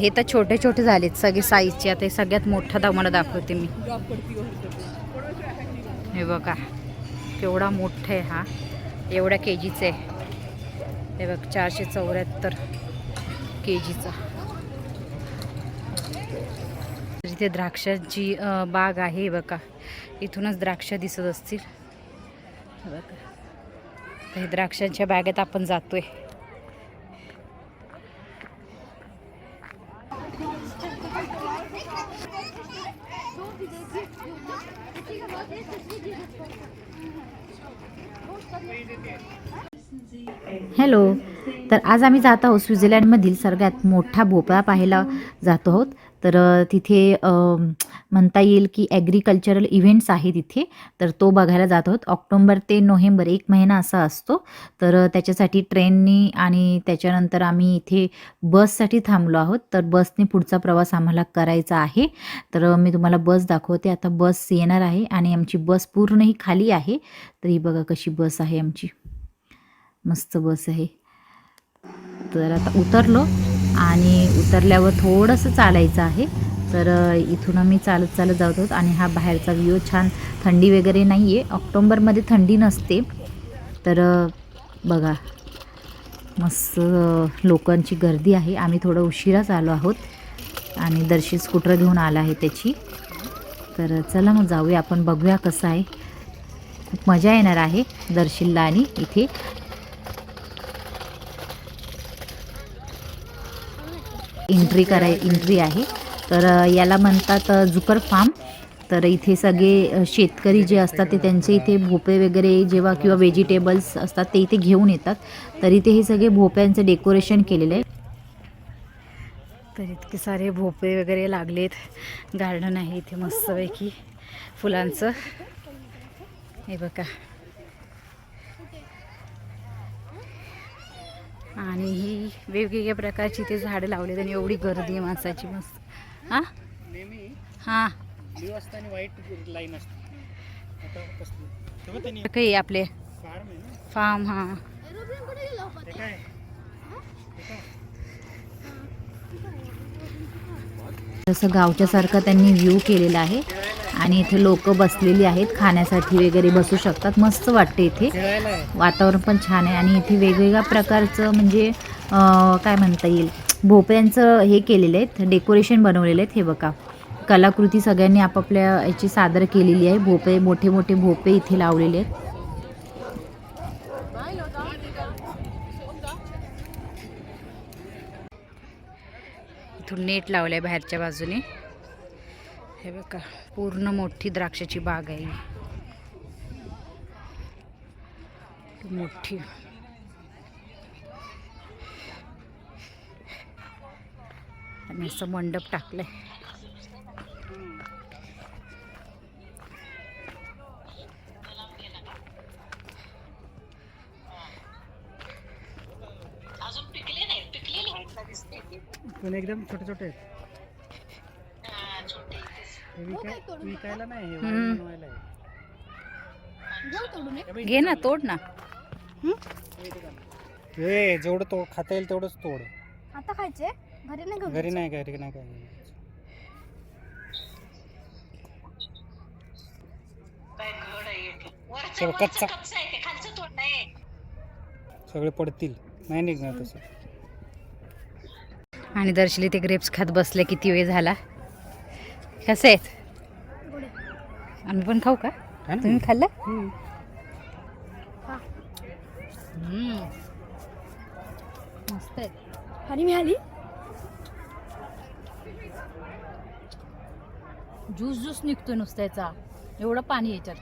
हे तर छोटे छोटे झालेत सगळे साईजचे आता हे सगळ्यात मोठा तुम्हाला दाखवते मी. हे बघा केवढा मोठा आहे हा. एवढ्या के जीचा आहे. हे बघ चारशे चौऱ्याहत्तर के जीचा इथे द्राक्षाची बाग आहे हे बघा. इथूनच द्राक्ष दिसत असतील. बघा. हे द्राक्षांच्या बागेत आपण जातोय. हॅलो तर आज आम्ही जात आहोत स्वित्झर्लंडमधील सगळ्यात मोठा भोपळा पाहायला जातो आहोत. तर तिथे म्हणता येईल की ॲग्रिकल्चरल इव्हेंट्स आहे तिथे तर तो बघायला जात आहोत. ऑक्टोंबर ते नोव्हेंबर एक महिना असा असतो. तर त्याच्यासाठी ट्रेननी आणि त्याच्यानंतर आम्ही इथे बससाठी थांबलो आहोत. तर बसने पुढचा प्रवास आम्हाला करायचा आहे. तर मी तुम्हाला बस दाखवते. आता बस येणार आहे आणि आमची बस पूर्ण ही खाली आहे. तर ही बघा कशी बस आहे आमची. मस्त बस आहे. तर आता उतरलो आणि उतरल्यावर थोडंसं चालायचं आहे. तर इथून आम्ही चालत चालत जात आहोत आणि हा बाहेरचा व्ह्यू छान थंडी वगैरे नाही आहे ऑक्टोंबरमध्ये थंडी नसते. तर बघा मस्त लोकांची गर्दी आहे. आम्ही थोडं उशिराच आलो आहोत आणि दर्शी स्कूटर घेऊन आला आहे त्याची. तर चला मग जाऊया. आपण बघूया कसं आहे. खूप मजा येणार आहे दर्शिलला आणि इथे. एंट्री कराय एंट्री आहे. तर याला म्हणतात जुकर फार्म. तर इथे सगळे शेतकरी जे असतात ते त्यांचे इथे भोपे वगैरे जेव्हा किंवा व्हेजिटेबल्स असतात ते इथे घेऊन येतात. तर इथे हे सगळे भोप्यांचं डेकोरेशन केलेलं आहे. तर इतके सारे भोपे वगैरे लागलेत. गार्डन आहे इथे मस्तपैकी फुलांचं. हे बघा. आणि ही वेगवेगळ्या प्रकारची ते झाडं लावलेत आणि एवढी गर्दी आहे माणसाची मस्त. हां? नेहमी हां. ब्ल्यू असतं आणि व्हाईट लाईन असते. आता कसली? तेव्हा त्यांनी काही आपले. फार्म आहे ना? फार्म हां. ते काय? जसं गावच्यासारखं त्यांनी व्ह्यू केलेला आहे. आणि इथे लोक बसलेली आहेत खाण्यासाठी वगैरे बसू शकतात. मस्त वाटते इथे. वातावरण पण छान आहे. आणि इथे वेगवेगळ्या प्रकारचं म्हणजे अं, काय म्हणता येईल? भोपळ्यांचं हे केलेलं आहे डेकोरेशन बनवलेलं आहेत हे बघा. कलाकृती सगळ्यांनी आपापल्या याची सादर केलेली आहे. भोपळे मोठे मोठे भोपे इथे लावलेले आहेत. इथून नेट लावलं आहे बाहेरच्या बाजूने. हे बघा पूर्ण मोठी द्राक्षाची बाग आहे मोठी. आणि असं मंडप टाकलंय. पण एकदम छोटे छोटे आहेत. हे विकाय विकायला नाही आहे. घे ना तोड ना. हे जेवढं तोड खाता येईल तेवढंच तोड. आता खायचे? घरी नाही घेऊन घरी नाही घरी नाही काय सगळं कच्चा. सगळे पडतील. नाही निघणार तसं. आणि दर्शली ते ग्रेप्स खात बसले किती वेळ झाला? कसे आहेत? आम्ही पण खाऊ का? हा ना? तुम्ही खाल्लं? हम्म. हम्म. मस्त आहेत आणि मी आली ज्यूस ज्यूस निघतोय नुसतं याचा एवढं पाणी याच्यात.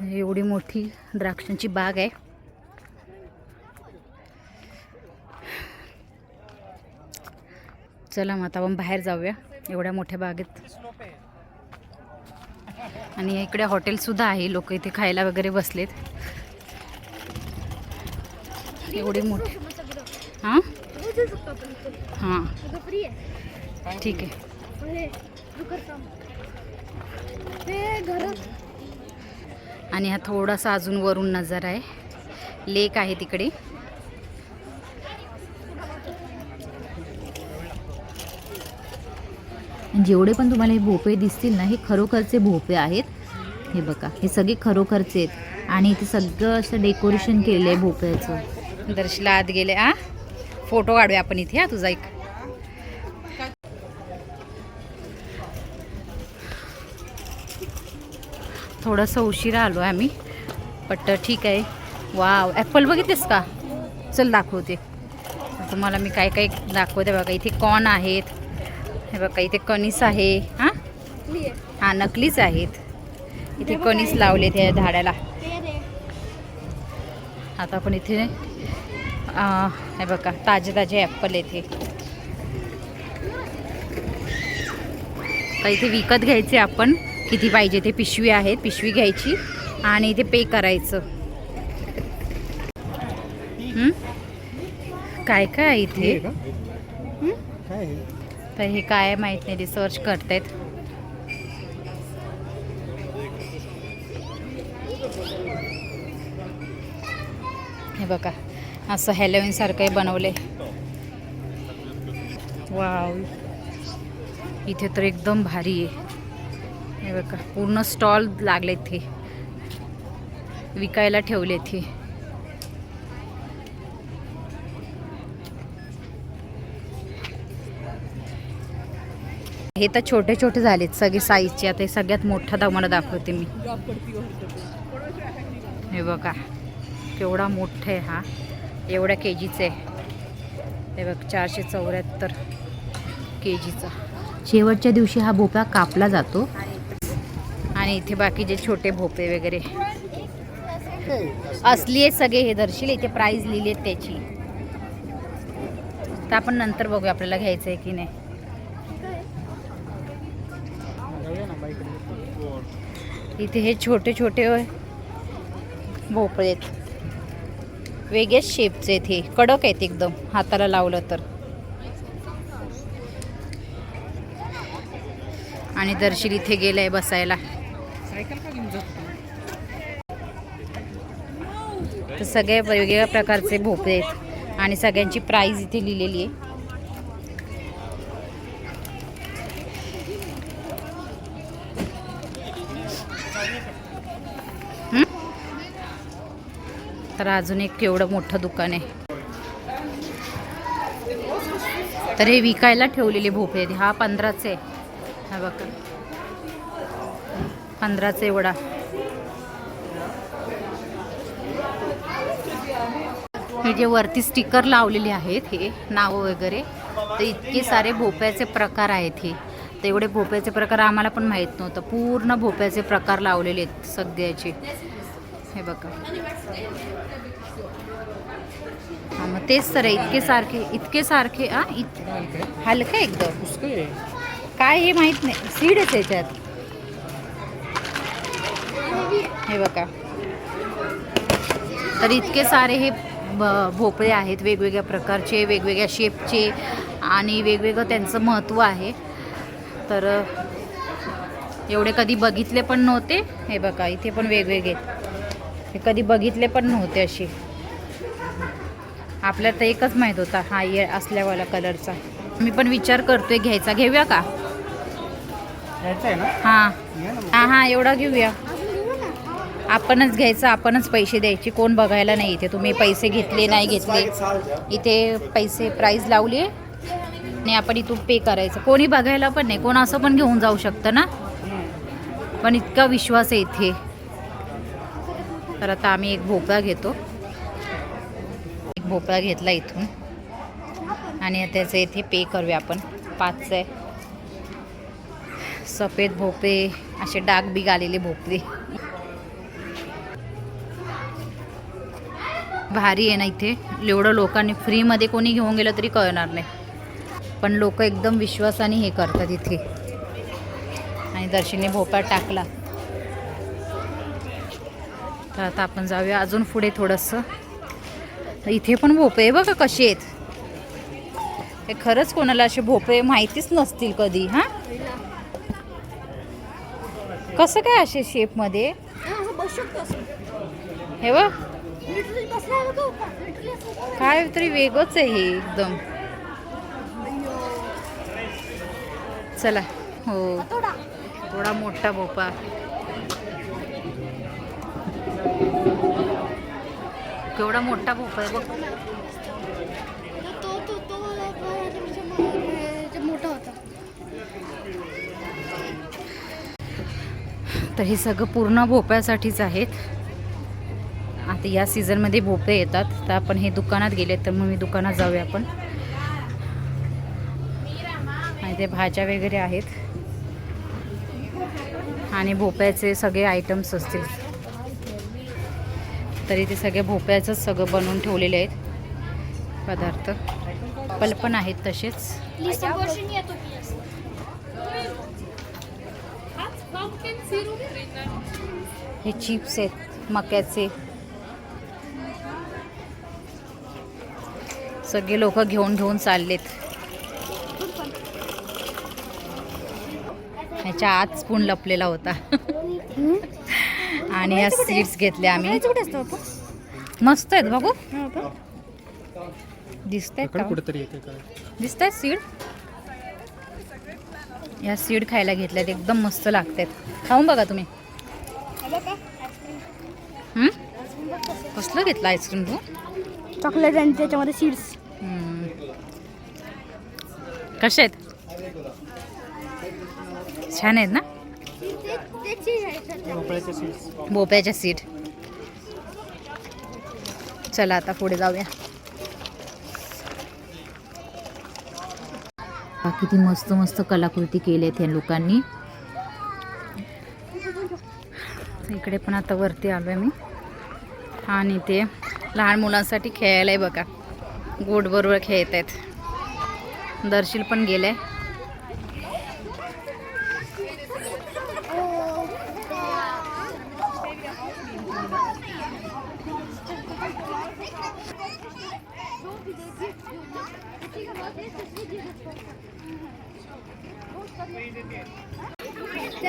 म्हणजे एवढी मोठी द्राक्षांची बाग आहे. चला मग आता आपण बाहेर जाऊया एवढ्या मोठ्या बागेत. आणि इकडे हॉटेल सुद्धा आहे लोक इथे खायला वगैरे बसलेत. एवढी मोठी. हां? हां. ठीक आहे. आणि हा थोडासा अजून वरून नजर आहे. लेक आहे तिकडे. जेवढे पण तुम्हाला हे भोपे दिसतील ना हे खरोखरचे भोपे आहेत. हे बघा हे सगळे खरोखरचे आहेत. आणि इथे सगळं असं डेकोरेशन केलेलं आहे भोपळ्याचं दर्शला आत गेले आ? फोटो काढूया आपण इथे हा तुझा एक. थोडंसं उशिरा आलो आहे आम्ही बट ठीक आहे. वाव ॲपल बघितलेस का? चल दाखवते. तुम्हाला मी काय काय दाखवते बघा इथे कॉर्न आहेत. हे बघा इथे कणीस आहे हां? हां नकलीच आहेत. इथे कणीस लावले त्या झाडाला. आता आपण इथे हे बघा ताजे ताजे ॲपल येथे तर इथे विकत घ्यायचे आपण. किती पाहिजे ते पिशवी आहेत पिशवी घ्यायची. आणि इथे पे करायचं? काय काय इथे? तर हे काय माहीत नाही रिसर्च करतायत. हे बघा. असं हॅलोविन सारखं हे बनवले वाव इथे तर एकदम भारी आहे. हे बघा पूर्ण स्टॉल लागले इथे विकायला ठेवले इथे हे तर छोटे छोटे झालेत सगळे साईजचे आता हे सगळ्यात मोठा तुम्हाला दाखवते मी. हे बघा केवढा मोठा आहे हा. एवढ्या के जीचा आहे. हे बघ चारशे चौऱ्याहत्तर के जीचा शेवटच्या दिवशी हा भोपळा कापला जातो. आणि इथे बाकी जे छोटे भोपळे वगैरे असली आहेत सगळे हे दर्शील इथे प्राईज लिहिली आहेत त्याची. तर आपण नंतर बघूया आपल्याला घ्यायचं आहे की नाही. इथे हे छोटे छोटे भोपळे आहेत. वेगळ्याच शेपचे आहेत हे. कडक आहेत एकदम हाताला लावलं तर. आणि दर्शील इथे गेलंय बसायला. तर सगळे वेगवेगळ्या प्रकारचे भोपळे आहेत. आणि सगळ्यांची प्राईज इथे लिहिलेली आहे. तर अजून एक केवढं मोठं दुकान आहे. तर हे विकायला ठेवलेले भोपळे हा पंधराचे आहे. हा बघा. पंधराचे एवढा. हे जे वरती स्टिकर लावलेले आहेत हे नावं वगैरे तर इतके सारे भोप्याचे प्रकार आहेत हे. तर एवढे भोप्याचे प्रकार आम्हाला पण माहीत नव्हतं. पूर्ण भोप्याचे प्रकार लावलेले आहेत सगळ्याचे. हे बघा. हा मग तेच तर इतके सारखे इतके सारखे आ इत हलकं आहे एकदम काय हे माहीत नाही सीडच आहे त्यात. हे बघा. तर इतके सारे हे भोपळे आहेत वेगवेगळ्या प्रकारचे वेगवेगळ्या शेपचे आणि वेगवेगळं त्यांचं महत्त्व आहे. तर एवढे कधी बघितले पण नव्हते. हे बघा इथे पण वेगवेगळे. हे कधी बघितले पण नव्हते असे आपल्याला तर एकच माहीत होता हा ये असल्यावाला कलरचा मी पण विचार करतोय घ्यायचा. घेऊया का? हां. हां हां एवढा घेऊया. आपणच घ्यायचं आपणच पैसे द्यायचे. कोण बघायला नाही इथे. तुम्ही पैसे घेतले नाही घेतले. इथे पैसे प्राईज लावली आणि आपण इथून पे करायचं. कोणी बघायला पण नाही. कोण असं पण घेऊन जाऊ शकतं ना? पण इतका विश्वास आहे इथे. तर आता आम्ही एक भोपळा घेतो. एक भोपळा घेतला इथून. आणि त्याचं इथे पे करूया आपण. पाच आहे. सफेद भोपळे असे डाग बीग आलेले भोपळे. भारी आहे ना इथे. एवढं लोकांनी फ्रीमध्ये कोणी घेऊन गेलं तरी कळणार नाही. पण लोक एकदम विश्वासाने हे करतात इथे. आणि दर्शनी भोपळा टाकला. तर आता आपण जाऊया अजून पुढे थोडंसं. इथे पण भोपळे बघा कसे आहेत. हे खरंच कोणाला असे भोपळे माहितीच नसतील कधी हां? कसं काय असे शेपमध्ये हे बघ. काय तरी वेगळंच आहे हे एकदम. चला हो. थोडा थोडा मोठा भोपा केवढा मोठा भोपा आहे बघ मोठा होता तर हे सगळं पूर्ण भोपळ्यासाठीच आहेत आता या सीझनमध्ये भोपळे येतात तर आपण हे दुकानात गेले तर मग मी दुकानात जाऊया आपण आणि ते भाज्या वगैरे आहेत आणि भोपळ्याचे सगळे आयटम्स असतील तरी ते सगळे भोपळ्याचंच सगळं बनवून ठेवलेले आहेत. पदार्थ. पल पण आहेत तसेच. हे चिप्स आहेत मक्याचे. सगळे लोक घेऊन घेऊन चाललेत. ह्याच्या आत स्पून लपलेला होता. आणि या सीड्स घेतल्या आम्ही. मस्त आहेत बघू. दिसत आहेत दिसत आहेत सीड या सीड खायला घेतल्यात. एकदम मस्त लागतात. खाऊन बघा तुम्ही. हं? कसलं घेतलं आईस्क्रीम तू? चॉकलेट आणि त्याच्यामध्ये सीड्स. कसे आहेत? छान आहेत ना? भोप्याच्या सीट चला आता पुढे जाऊया. किती मस्त मस्त कलाकृती केल्या आहेत लोकांनी. इकडे पण आता वरती आलोय मी. आणि ते लहान मुलांसाठी खेळायला आहे बघा. गोडबरोबर खेळत आहेत दर्शील पण गेलं आहे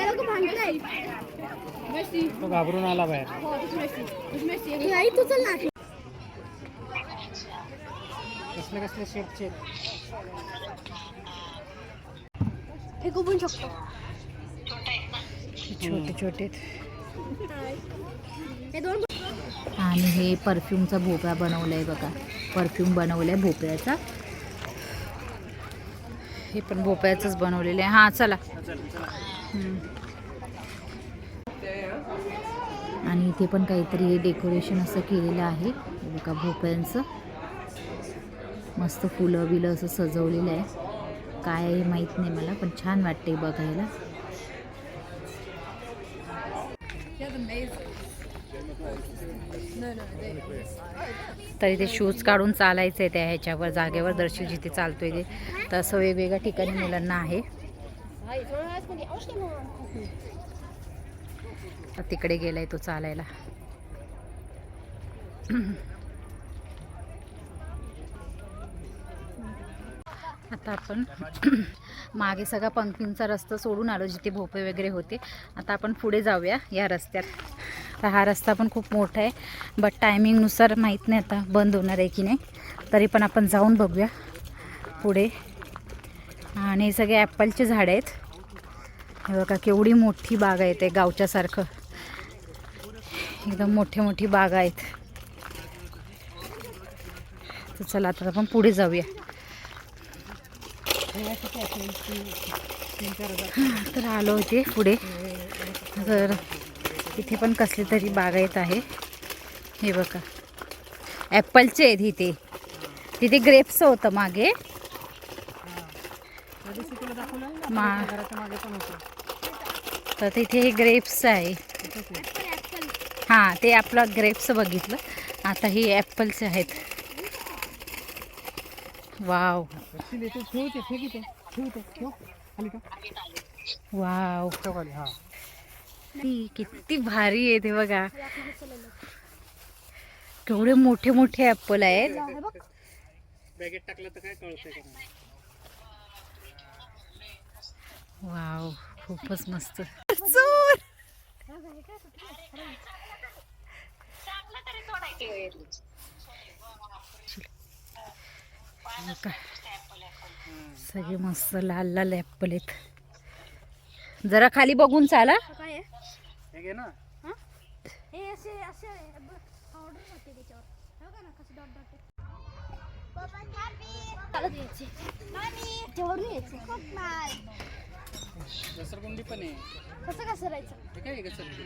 तो भांडलाय तो घाबरून आला बाहेर हे आई तू चल कसले कसले शेपचे हे गुबून शकतो. छोटे छोटे हे दोन आणि हे परफ्यूमचा भोपळा बनवलाय बघा. परफ्यूम बनवलाय भोपळ्याचा. हे पण भोपळ्याचंच बनवलेलं आहे. हां चला हम्म. आणि इथे पण काहीतरी हे डेकोरेशन असं केलेलं आहे. बघा भोपळ्यांचं. मस्त फुलं बिलं असं सजवलेलं आहे. काय आहे माहीत नाही मला पण छान वाटते बघायला. तरी ते शूज काढून चालायचं आहे त्या ह्याच्यावर जागेवर दर्शित जिथे चालतोय ते. तसं वेगवेगळ्या ठिकाणी मुलांना आहे. तिकडे गेलाय तो चालायला. आता आपण मागे सगळा पंकिंगचा रस्ता सोडून आलो जिथे भोपे वगैरे होते. आता आपण पुढे जाऊया या रस्त्यात. तर हा रस्ता पण खूप मोठा आहे बट टायमिंगनुसार माहीत नाही आता बंद होणार आहे की नाही. तरी पण आपण जाऊन बघूया पुढे. आणि हे सगळे ॲपलचे झाडं आहेत. हे बघा केवढी मोठी बाग आहे ते गावच्यासारखं. एकदम मोठी मोठी बाग आहेत. तर चला आता आपण पुढे जाऊया. तर आलो होते पुढे. तर इथे पण कसली तरी बागायत आहे. हे बघा. ॲपलचे आहेत इथे. तिथे ग्रेप्स होतं मागे. मा तर तिथे हे ग्रेप्स आहे. हां ते आपलं ग्रेप्सचं बघितलं. आता ही ॲपल्स आहेत. वाव वाव ती किती भारी आहे ते बघा. केवढे मोठे मोठे ॲपल आहेत. बॅगेत टाकलं तर काय वाव खूपच मस्त. सगळे मस्त लाल लाल ॲपल आहेत. जरा खाली बघून चाला. काय आहे? हे घे ना. हे? असे असे ऑर्डर होते त्याच्यावर हो का ना कसे डॉट डॉट चालत यायचे त्यावर नाही यायचे घसरगुंडी पण आहे कसं कसं राहायचं हे काय आहे घसरगुंडी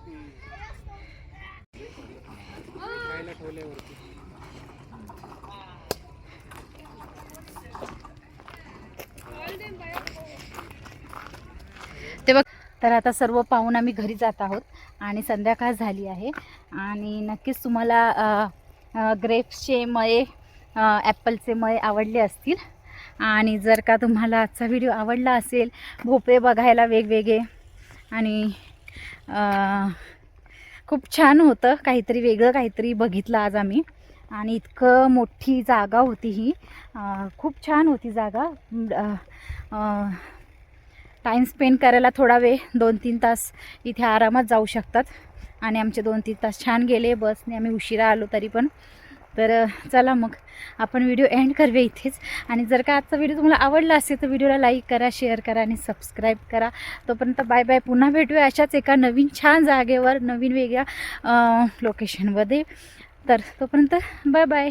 हम्म. खायला ठेवल्यावरती. ते बघ तर आता सर्व पाहून आम्ही घरी जात आहोत आणि संध्याकाळ झाली आहे. आणि नक्कीच तुम्हाला ग्रेप्सचे मये ॲपलचे मये आवडले असतील. आणि जर का तुम्हाला आजचा व्हिडिओ आवडला असेल भोपळे बघायला वेगवेगळे आणि खूप छान होतं. काहीतरी वेगळं काहीतरी बघितलं आज आम्ही. आणि इतकं मोठी जागा होती ही. खूप छान होती जागा. टाइम टाईम स्पेंड करायला थोडा वेळ दोन तीन तास इथे आरामात जाऊ शकतात. आणि आमचे दोन तीन तास छान गेले. बसने आम्ही उशिरा आलो तरी पण. तर चला मग. आपण व्हिडिओ एंड करूया इथेच. आणि जर का आजचा व्हिडिओ तुम्हाला आवडला असेल तर व्हिडिओला लाईक करा शेअर करा आणि सबस्क्राईब करा. तोपर्यंत बाय बाय. पुन्हा भेटूया अशाच एका नवीन छान जागेवर नवीन वेगळ्या लोकेशनमध्ये. तर तोपर्यंत बाय बाय.